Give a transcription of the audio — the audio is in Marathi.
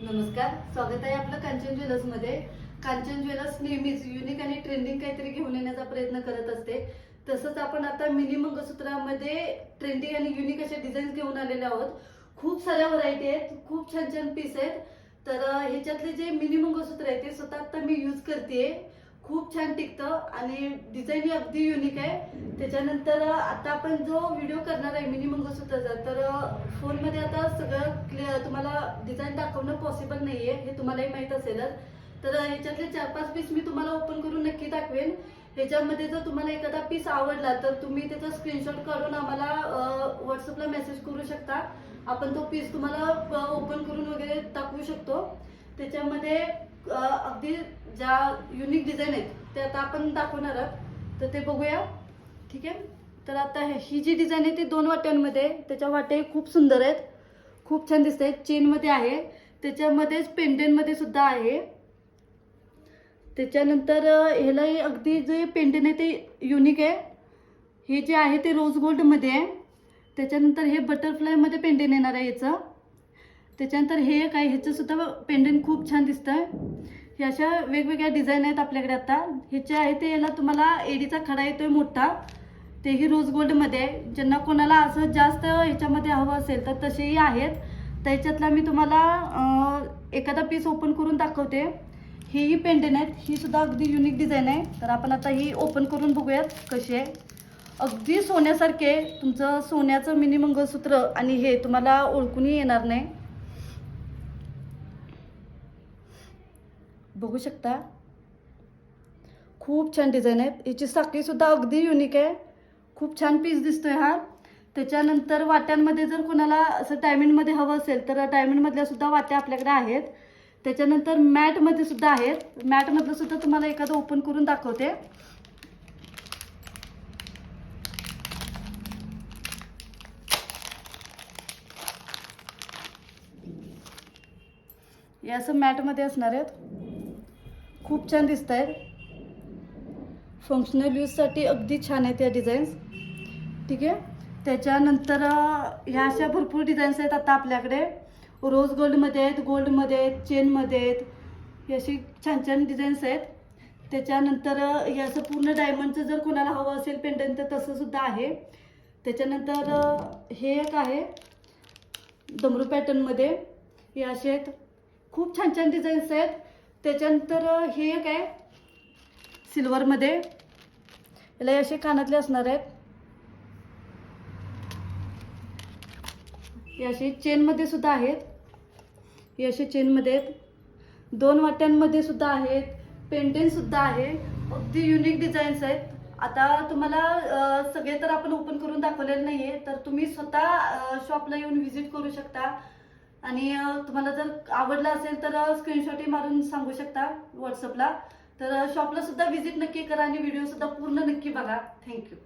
नमस्कार स्वागत आहे आपलं कांचन ज्वेलर्समध्ये. कांचन ज्वेलर्स नेहमीच युनिक आणि ट्रेंडिंग काहीतरी घेऊन येण्याचा प्रयत्न करत असते. तसंच आपण आता मिनी मंगळसूत्रामध्ये ट्रेंडिंग आणि युनिक असे डिझाईन घेऊन आलेले आहोत. खूप साऱ्या व्हरायटी आहेत खूप छान छान पीस आहेत. तर ह्याच्यातले जे मिनी मंगळसूत्र आहे ते स्वतः आता मी यूज करते खूप छान टिकतं आणि डिझाईन अगदी युनिक आहे. त्याच्यानंतर आता आपण जो व्हिडिओ करणार आहे मिनी मंगळसूत्राचा तर फोनमध्ये आता सगळं क्लिअर तुम्हाला डिझाईन दाखवणं पॉसिबल नाहीये हे तुम्हालाही माहीत असेलच. तर ह्याच्यातले चार पाच पीस मी तुम्हाला ओपन करून नक्की दाखवेन. ह्याच्यामध्ये जर तुम्हाला एखादा पीस आवडला तर तुम्ही त्याचा स्क्रीनशॉट काढून आम्हाला व्हॉट्सअपला मेसेज करू शकता. आपण तो पीस तुम्हाला ओपन करून वगैरे दाखवू शकतो. त्याच्यामध्ये अगदी ज्या युनिक डिझाईन आहेत ते आता आपण दाखवणार आहोत. तर ते बघूया. ठीक आहे? तर आता हे- ही जी डिझाईन आहे ती दोन वाट्यांमध्ये त्याच्या वाटे खूप सुंदर आहेत. खूप छान दिसत आहेत चेनमध्ये आहे. त्याच्यामध्येच पेंडेनमध्ये सुद्धा आहे. त्याच्यानंतर ह्यालाही अगदी जे पेंडेन आहे ते युनिक आहे. हे जे आहे ते रोज गोल्डमध्ये आहे. त्याच्यानंतर हे बटरफ्लायमध्ये पेंडेन येणार आहे याचं. त्याच्यानंतर हे एक आहे. ह्याचंसुद्धा पेंडेन खूप छान दिसतं हे अशा वेगवेगळ्या डिझाईन आहेत आपल्याकडे आता. ह्याचे आहे ते याला तुम्हाला एडीचा खडा येतो आहे मोठा. तेही रोज गोल्डमध्ये आहे ज्यांना कोणाला असं जास्त ह्याच्यामध्ये हवं असेल तर तसेही आहेत. त्याच्यातला मी तुम्हाला एखादा पीस ओपन करून दाखवते. हीही पेंडन आहेत. ही सुद्धा अगदी युनिक डिझाईन आहे. तर आपण आता ही ओपन करून बघूयात कशी आहे. अगदी सोन्यासारखे तुमचं सोन्याचं मिनी मंगळसूत्र आणि हे तुम्हाला ओळखूनही येणार नाही. बघू शकता. खूप छान डिझाईन आहेत. याची साखळीसुद्धा अगदी युनिक आहे. खूप छान पीस दिसतोय हा. त्याच्यानंतर वाट्यांमध्ये जर कोणाला असं डायमंडमध्ये हवं असेल तर डायमंडमधल्या सुद्धा वाट्या आपल्याकडे आहेत. त्याच्यानंतर मॅटमध्ये सुद्धा आहेत. मॅटमधलं सुद्धा तुम्हाला एखादं ओपन करून दाखवते. हे असं मॅटमध्ये असणार आहेत. खूप छान दिसत आहेत फंक्शनल यूजसाठी अगदी छान आहेत या डिझाईन्स ठीक आहे? त्याच्यानंतर ह्या अशा भरपूर डिझाईन्स आहेत आता आपल्याकडे. रोज गोल्डमध्ये आहेत गोल्डमध्ये आहेत चेनमध्ये आहेत. हे अशी छान छान डिझाईन्स आहेत. त्याच्यानंतर याचं हे असं पूर्ण डायमंडचं जर कोणाला हवं असेल पेंडंट तर तसंसुद्धा आहे. त्याच्यानंतर हे एक आहे. डमरू पॅटर्नमध्ये हे असे आहेत. खूप छान छान डिझाईन्स आहेत. त्याच्यानंतर हे एक आहे. सिल्वरमध्ये. याला असे कानातले असणार आहेत. असे चेनमध्ये सुद्धा आहेत. हे असे चेनमध्ये आहेत. दोन वाट्यांमध्ये सुद्धा आहेत. पेंटेनसुद्धा आहे. अगदी युनिक डिझाईन्स आहेत. आता तुम्हाला सगळे तर आपण ओपन करून दाखवलेले आहे तर तुम्ही स्वतः शॉपला येऊन व्हिजिट करू शकता. आणि तुम्हाला जर आवडलं असेल तर स्क्रीनशॉटही मारून सांगू शकता व्हॉट्सअपला तर शॉपला सुद्धा व्हिजिट नक्की करा आणि व्हिडिओ सुद्धा पूर्ण नक्की बघा. थँक्यू